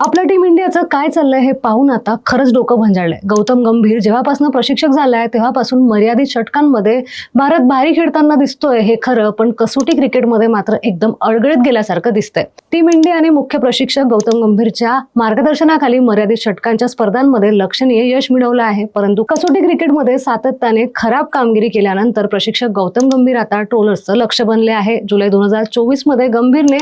आपलं टीम इंडियाचं काय चाललंय हे पाहून आता खरंच डोकं भंजाळलंय. गौतम गंभीर जेव्हापासून प्रशिक्षक झालाय तेव्हापासून मर्यादित षटकांमध्ये भारत भारी खेळताना दिसतोय हे खरं पण कसोटी क्रिकेटमध्ये मात्र एकदम अडगळीत गेल्यासारखं दिसतंय. टीम इंडिया आणि मुख्य प्रशिक्षक गौतम गंभीरच्या मार्गदर्शनाखाली मर्यादित षटकांच्या स्पर्धांमध्ये लक्षणीय यश मिळवलं आहे परंतु कसोटी क्रिकेटमध्ये सातत्याने खराब कामगिरी केल्यानंतर प्रशिक्षक गौतम गंभीर आता ट्रोलर्सचं लक्ष बनले आहे. जुलै दोन हजार चोवीसमध्ये गंभीरने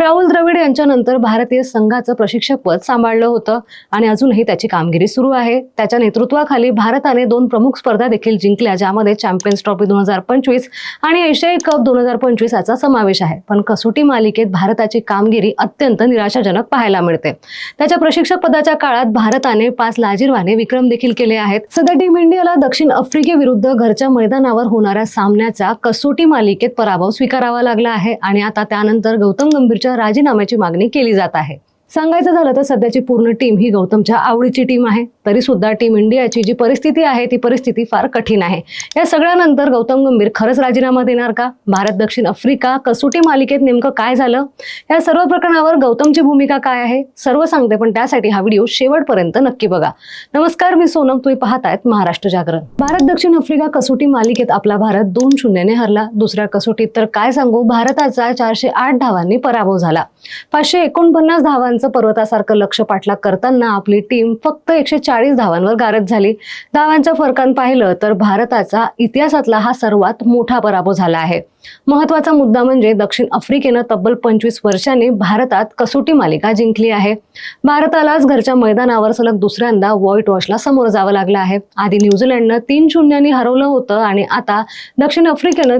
राहुल द्रविड यांच्यानंतर भारतीय संघाचं प्रशिक्षक पद सांभाळलं होतं आणि अजूनही त्याची कामगिरी सुरू आहे. त्याच्या नेतृत्वाखाली भारताने दोन प्रमुख स्पर्धा देखील जिंकल्या ज्यामध्ये चॅम्पियन्स ट्रॉफी दोन हजार पंचवीस आणि एशियाई कप दोन हजार पंचवीस याचा समावेश आहे. पण कसोटी मालिकेत भारताची कामगिरी अत्यंत निराशाजनक पाहायला मिळते. त्याच्या प्रशिक्षक पदाच्या काळात भारताने पाच लाजीरवाने विक्रम देखील केले आहेत. सध्या टीम इंडियाला दक्षिण आफ्रिकेविरुद्ध घरच्या मैदानावर होणाऱ्या सामन्याचा कसोटी मालिकेत पराभव स्वीकारावा लागला आहे आणि आता त्यानंतर गौतम गंभीरच्या राजीनाम्याची मागणी केली जात आहे. सांगायचं झालं तर सध्याची पूर्ण टीम ही गौतमच्या आवडीची टीम आहे. तरी सुद्धा टीम इंडियाची जी परिस्थिती आहे ती परिस्थिती फार कठीण आहे. या सगळ्यानंतर गौतम गंभीर खरंच राजीनामा देणार का? भारत दक्षिण आफ्रिका कसोटी मालिकेत नेमकं काय झालं? या सर्व प्रकरणावर गौतमची भूमिका काय आहे? सर्व सांगते पण त्यासाठी हा व्हिडिओ शेवटपर्यंत नक्की बघा. नमस्कार मी सोनम. तुम्ही पाहतायत महाराष्ट्र जागरण. भारत दक्षिण आफ्रिका कसोटी मालिकेत आपला भारत दोन शून्यने हरला. दुसऱ्या कसोटीत तर काय सांगू? भारताचा चारशे आठ धावांनी पराभव झाला. पाचशे एकोणपन्नास धावांचा पर्वतासारखं लक्ष पाठलाग करताना आपली टीम फक्त एकशे चाळीस धावांवर गारद झाली. धावांच्या फरकान पाहिलं तर भारताचा इतिहासातला हा सर्वात मोठा पराभव झाला आहे. महत्त्वाचा मुद्दा म्हणजे दक्षिण आफ्रिकेनं तब्बल पंचवीस वर्षांनी भारतात कसोटी मालिका जिंकली आहे. भारतालाच घरच्या मैदानावर सलग दुसऱ्यांदा व्हाईट वॉशला समोर जावं लागलं आहे. आधी न्यूझीलंडनं तीन शून्याने हरवलं होतं आणि आता दक्षिण आफ्रिकेनं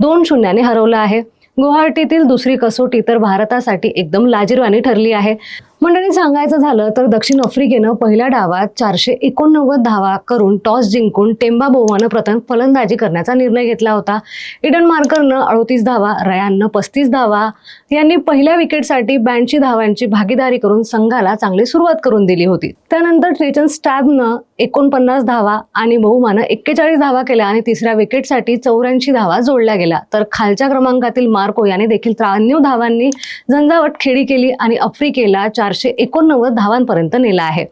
दोन शून्याने हरवलं आहे. गुवाहाटीतील दुसरी कसोटी तर भारतासाठी एकदम लाजीरवाणी ठरली आहे. मंडळी सांगायचं झालं तर दक्षिण आफ्रिकेनं पहिल्या डावात चारशे एकोणनव्वद धावा करून टॉस जिंकून टेंबा बोवानं प्रथम फलंदाजी करण्याचा निर्णय घेतला होता. इडन मार्करनं अडोतीस धावा रयाननं पस्तीस धावा. यांनी पहिल्या विकेटसाठी ब्याऐंशी धावांची भागीदारी करून संघाला चांगली सुरुवात करून दिली होती. त्यानंतर ट्रेचन स्टॅबनं एकोणपन्नास धावा आणि बहुमानं एक्केचाळीस धावा केल्या आणि तिसऱ्या विकेटसाठी चौऱ्याऐंशी धावा जोडल्या गेल्या. तर खालच्या क्रमांकातील मार्को याने देखील त्र्याण्णव धावांनी झंझावट खेळी केली आणि आफ्रिकेला चार चारशे एकोणनव्वद धावांपर्यंत नेला आहे.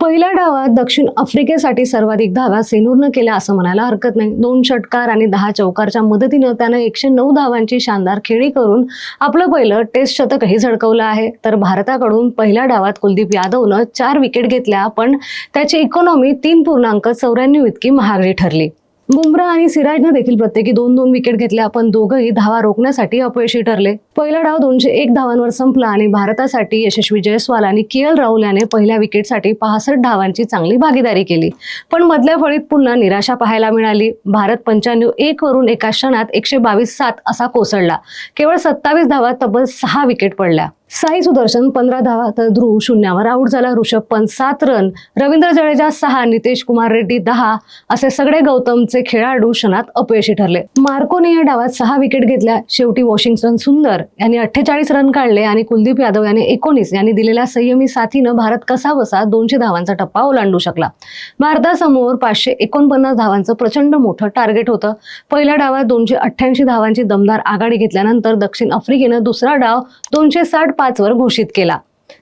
पहिल्या डावात दक्षिण आफ्रिकेसाठी सर्वाधिक धावा सेनूरनं केल्या असं म्हणायला हरकत नाही. दोन षटकार आणि दहा चौकारच्या मदतीनं त्यानं एकशे नऊ धावांची शानदार खेळी करून आपलं पहिलं टेस्ट शतकही झळकवलं आहे. तर भारताकडून पहिल्या डावात कुलदीप यादवनं चार विकेट घेतल्या पण त्याची इकॉनॉमी तीन पूर्णांक चौऱ्याण्णव इतकी महागडी ठरली. बुमरा आणि सिराजनं देखील प्रत्येकी दोन दोन विकेट घेतल्या पण दोघंही धावा रोखण्यासाठी अपयशी ठरले. पहिला डाव दोनशे एक धावांवर संपला आणि भारतासाठी यशस्वी जयस्वाल आणि के एल राहुल याने पहिल्या विकेटसाठी पासष्ट धावांची चांगली भागीदारी केली. पण मधल्या फळीत पुन्हा निराशा पाहायला मिळाली. भारत पंच्याण्णव एक वरून एका क्षणात एकशे बावीस सात असा कोसळला. केवळ सत्तावीस धावात तब्बल सहा विकेट पडल्या. साई सुदर्शन पंधरा धावा तर ध्रुव शून्यावर. आऊट झाला ऋषभ पंत सात रन रवींद्र जडेजा सहा. नितेश कुमार रेड्डी दहा. असे सगळे गौतमचे खेळाडू क्षणात अपयशी ठरले. मार्कोने या डावात सहा विकेट घेतल्या. शेवटी वॉशिंग्टन सुंदर यांनी अठ्ठेचाळीस रन काढले आणि कुलदीप यादव याने एकोणीस. यांनी दिलेल्या संयमी साथीनं भारत कसा बसा दोनशे धावांचा टप्पा ओलांडू शकला. भारतासमोर पाचशे एकोणपन्नास धावांचं प्रचंड मोठं टार्गेट होतं. पहिल्या डावात दोनशे अठ्ठ्याऐंशी धावांची दमदार आघाडी घेतल्यानंतर दक्षिण आफ्रिकेनं दुसरा डाव दोनशे साठ पाचवर घोषित केला.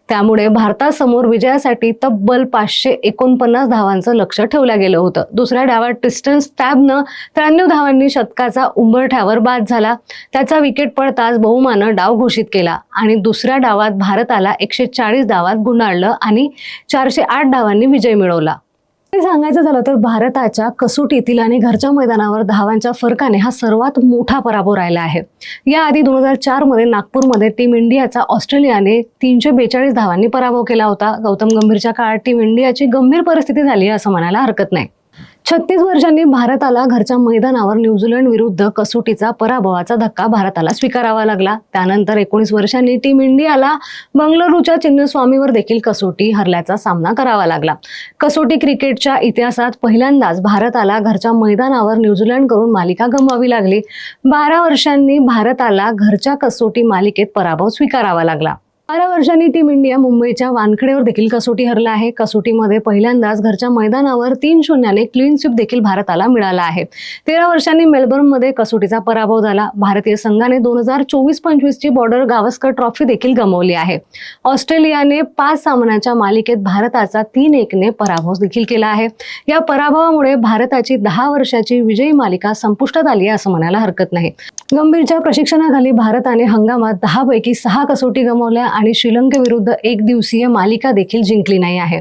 त्यामुळे भारतासमोर विजयासाठी तब्बल पाचशे एकोणपन्नास धावांचं लक्ष ठेवलं गेलं होतं. दुसऱ्या डावात ट्रिस्टन स्टॅबनं त्र्याण्णव धावांनी शतकाचा उंबरठ्यावर बाद झाला. त्याचा विकेट पडताच बहुमानं डाव घोषित केला आणि दुसऱ्या डावात भारताला एकशे चाळीस धावात गुंडाळलं आणि चारशे आठ धावांनी विजय मिळवला. सांगायचं झालं तर भारताच्या कसोटीतील आणि घरच्या मैदानावर धावांच्या फरकाने हा सर्वात मोठा पराभव राहिला आहे. याआधी दोन हजार चारमध्ये नागपूरमध्ये टीम इंडियाचा ऑस्ट्रेलियाने तीनशे बेचाळीस धावांनी पराभव केला होता. गौतम गंभीरच्या काळात टीम इंडियाची गंभीर परिस्थिती झाली असं म्हणायला हरकत नाही. छत्तीस वर्षांनी भारताला घरच्या मैदानावर न्यूझीलंड विरुद्ध कसोटीचा पराभवाचा धक्का भारताला स्वीकारावा लागला. त्यानंतर एकोणीस वर्षांनी टीम इंडियाला बंगळुरूच्या चिन्हस्वामीवर देखील कसोटी हरल्याचा सामना करावा लागला. कसोटी क्रिकेटच्या इतिहासात पहिल्यांदाच भारताला घरच्या मैदानावर न्यूझीलंडकडून मालिका गमवावी लागली. बारा वर्षांनी भारताला घरच्या कसोटी मालिकेत पराभव स्वीकारावा लागला. बारा वर्षांनी टीम इंडिया मुंबईच्या वानखेडेवर देखील कसोटी हरला आहे. कसोटीमध्ये पहिल्यांदाच घरच्या मैदानावर तीन शून्याने क्लीन स्वीप देखील भारताला मिळाला आहे. तेरा वर्षांनी मेलबर्नमध्ये कसोटीचा पराभव झाला. भारतीय संघाने दोन हजार चोवीस पंचवीसची बॉर्डर गावस्कर ट्रॉफी देखील गमावली आहे. ऑस्ट्रेलियाने पाच सामन्याच्या मालिकेत भारताचा तीन एकने पराभव देखील केला आहे. या पराभवामुळे भारताची दहा वर्षाची विजयी मालिका संपुष्टात आली आहे असं म्हणायला हरकत नाही. गंभीरच्या प्रशिक्षणाखाली भारताने हंगामात दहा पैकी सहा कसोटी गमावल्या आणि श्रीलंकेविरुद्ध एक दिवसीय मालिका देखील जिंकली नाही आहे.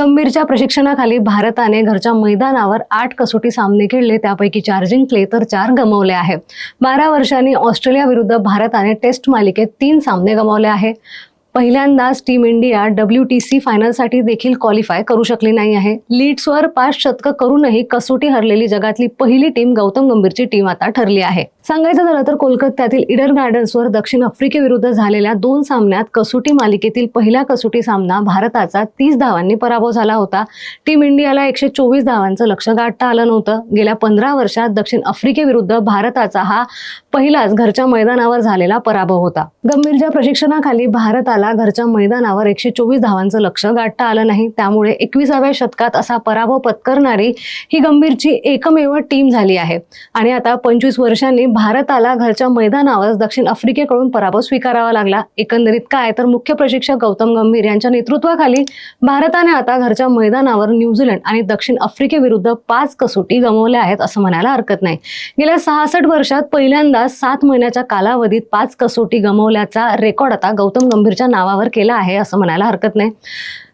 गंभीरच्या प्रशिक्षणाखाली भारताने घरच्या मैदानावर आठ कसोटी सामने खेळले त्यापैकी चार जिंकले तर चार गमावले आहे. बारा वर्षांनी ऑस्ट्रेलियाविरुद्ध भारताने टेस्ट मालिकेत तीन सामने गमावले आहे. पहिल्यांदाच team India W T C फायनलसाठी देखील क्वालिफाय करू शकली नाही आहे. लीड्सवर पाच शतकं करूनही कसोटी हरलेली जगातली पहिली टीम गौतम गंभीरची टीम आता ठरली आहे. सांगायचं झालं तर कोलकात्यातील इडर गार्डन्सवर दक्षिण आफ्रिकेविरुद्ध झालेल्या दोन सामन्यात कसोटी मालिकेतील पहिला कसोटी सामना भारताचा तीस धावांनी पराभव झाला होता. टीम इंडियाला एकशे चोवीस धावांचं लक्ष गाठता आलं नव्हतं. गेल्या पंधरा वर्षात दक्षिण आफ्रिकेविरुद्ध भारताचा हा पहिलाच घरच्या मैदानावर झालेला पराभव होता. गंभीरच्या प्रशिक्षणाखाली भारताला घरच्या मैदानावर एकशे चोवीस धावांचं लक्ष गाठता आलं नाही. त्यामुळे एकविसाव्या शतकात असा पराभव पत्करणारी ही गंभीरची एकमेव टीम झाली आहे. आणि आता पंचवीस वर्षांनी भारताला घरच्या मैदानावर दक्षिण आफ्रिकेकडून पराभव स्वीकारावा लागला. एकंदरीत काय? तर मुख्य प्रशिक्षक गौतम गंभीर यांच्या नेतृत्वाखाली भारताने आता घरच्या मैदानावर न्यूझीलंड आणि दक्षिण आफ्रिकेविरुद्ध पाच कसोटी गमावल्या आहेत असं म्हणायला हरकत नाही. गेल्या सहासष्ट वर्षात पहिल्यांदा सात महिन्याच्या कालावधीत पाच कसोटी गमावल्याचा रेकॉर्ड आता गौतम गंभीरच्या नावावर केला आहे असं म्हणायला हरकत नाही.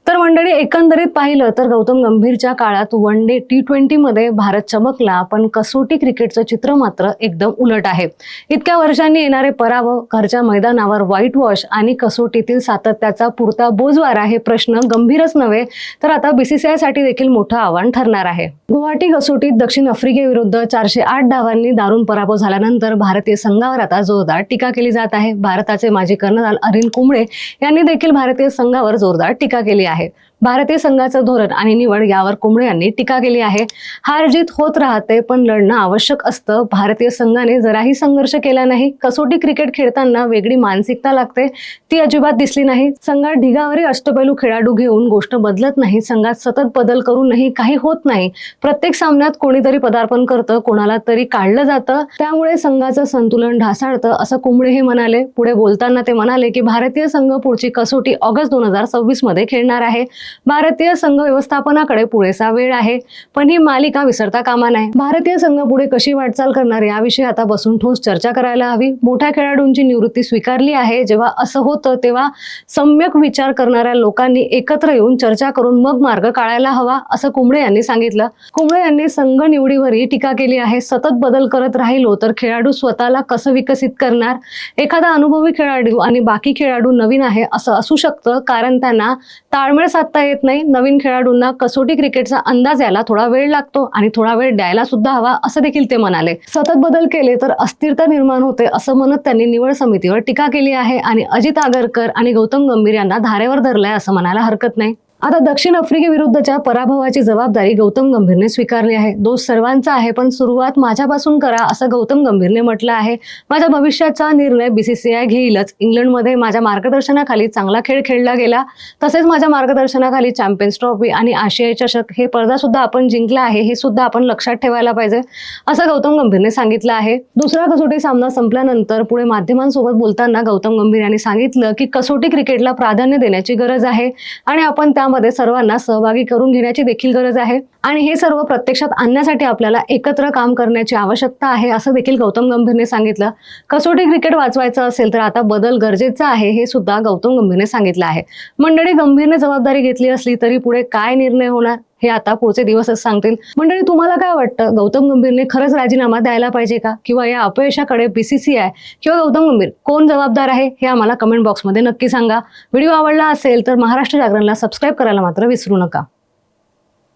तर मंडळी एकंदरीत पाहिलं तर गौतम गंभीरच्या काळात वन डे टी ट्वेंटीमध्ये भारत चमकला पण कसोटी क्रिकेटचं चित्र मात्र एकदम उलट आहे. इतक्या वर्षांनी येणारे पराभव घरच्या मैदानावर व्हाईट वॉश आणि कसोटीतील सातत्याचा पुरता बोजवारा हे प्रश्न गंभीरच नव्हे तर आता बीसीसीआयसाठी देखील मोठं आव्हान ठरणार आहे. गुवाहाटी कसोटीत दक्षिण आफ्रिकेविरुद्ध चारशे आठ धावांनी दारुण पराभव झाल्यानंतर भारतीय संघावर आता जोरदार टीका केली जात आहे. भारताचे माजी कर्णधार अरिन कुंबळे यांनी देखील भारतीय संघावर जोरदार टीका केली आहे. आहेत. भारतीय संघाचं धोरण आणि निवड यावर कुंबळे यांनी टीका केली आहे. हार जीत होत राहते पण लढणं आवश्यक असतं. भारतीय संघाने जराही संघर्ष केला नाही. कसोटी क्रिकेट खेळताना वेगळी मानसिकता लागते. ती अजिबात दिसली नाही. संघात ढिगावरी अष्टपैलू खेळाडू घेऊन गोष्ट बदलत नाही. संघात सतत बदल करूनही काही होत नाही. प्रत्येक सामन्यात कोणीतरी पदार्पण करतं कोणाला तरी काढलं जातं. त्यामुळे संघाचं संतुलन ढासाळतं असं कुंबळे हे म्हणाले. पुढे बोलताना ते म्हणाले की भारतीय संघ पुढची कसोटी ऑगस्ट दोन हजार सव्वीसमध्ये खेळणार आहे. भारतीय संघ व्यवस्थापनाकडे पुरेसा वेळ आहे. पण ही मालिका विसरता कामा नये. भारतीय संघ पुढे कशी वाटचाल करणार याविषयी आता बसून ठोस चर्चा करायला हवी. मोठ्या खेळाडूंची निवृत्ती स्वीकारली आहे. जेव्हा असं होतं तेव्हा सम्यक विचार करणाऱ्या लोकांनी एकत्र येऊन चर्चा करून मग मार्ग काढायला हवा असं कुंबळे यांनी सांगितलं. कुंबळे यांनी संघ निवडीवरही टीका केली आहे. सतत बदल करत राहिलो तर खेळाडू स्वतःला कसं विकसित करणार? एखादा अनुभवी खेळाडू आणि बाकी खेळाडू नवीन आहे असं असू शकतं कारण त्यांना ताळमेळ साधता येत नाही. नवीन खेळाडूंना कसोटी क्रिकेटचा अंदाज यायला थोडा वेळ लागतो आणि थोडा वेळ द्यायला सुद्धा हवा असं देखील ते म्हणाले. सतत बदल केले तर अस्थिरता निर्माण होते असं म्हणत त्यांनी निवड समितीवर टीका केली आहे आणि अजित आगरकर आणि गौतम गंभीर यांना धारेवर धरलंय असं म्हणायला हरकत नाही. आता दक्षिण आफ्रिकेविरुद्धच्या पराभवाची जबाबदारी गौतम गंभीरने स्वीकारली आहे. दोष सर्वांचा आहे पण सुरुवात माझ्यापासून करा असं गौतम गंभीरने म्हटलं आहे. माझ्या भविष्याचा निर्णय बीसीसीआय घेईलच. इंग्लंडमध्ये माझ्या मार्गदर्शनाखाली चांगला खेळ खेळला गेला. तसेच माझ्या मार्गदर्शनाखाली चॅम्पियन्स ट्रॉफी आणि आशियाई चषक हे पडदासुद्धा सुद्धा आपण जिंकला आहे हे सुद्धा आपण लक्षात ठेवायला पाहिजे असं गौतम गंभीरने सांगितलं आहे. दुसरा कसोटी सामना संपल्यानंतर पुढे माध्यमांसोबत बोलताना गौतम गंभीर यांनी सांगितलं की कसोटी क्रिकेटला प्राधान्य देण्याची गरज आहे आणि आपण त्यामध्ये सर्वांना सहभागी करून घेण्याची देखील गरज आहे. आणि हे सर्व प्रत्यक्षात आणण्यासाठी आपल्याला एकत्र काम करण्याची आवश्यकता आहे असं देखील गौतम गंभीरने सांगितलं. कसोटी क्रिकेट वाचवायचं असेल तर आता बदल गरजेचा आहे हे सुद्धा गौतम गंभीरने सांगितलं आहे. मंडळी गंभीरने जबाबदारी घेतली असली तरी पुढे काय निर्णय होणार? हे आता पुढचे दिवसच सांगतील. मंडळी तुम्हाला काय वाटतं? गौतम गंभीरने खरंच राजीनामा द्यायला पाहिजे का? किंवा या अपयशाकडे बीसीसीआय किंवा गौतम गंभीर कोण जबाबदार आहे? हे आम्हाला कमेंट बॉक्समध्ये नक्की सांगा. व्हिडिओ आवडला असेल तर महाराष्ट्र जागरणला सबस्क्राईब करायला मात्र विसरू नका.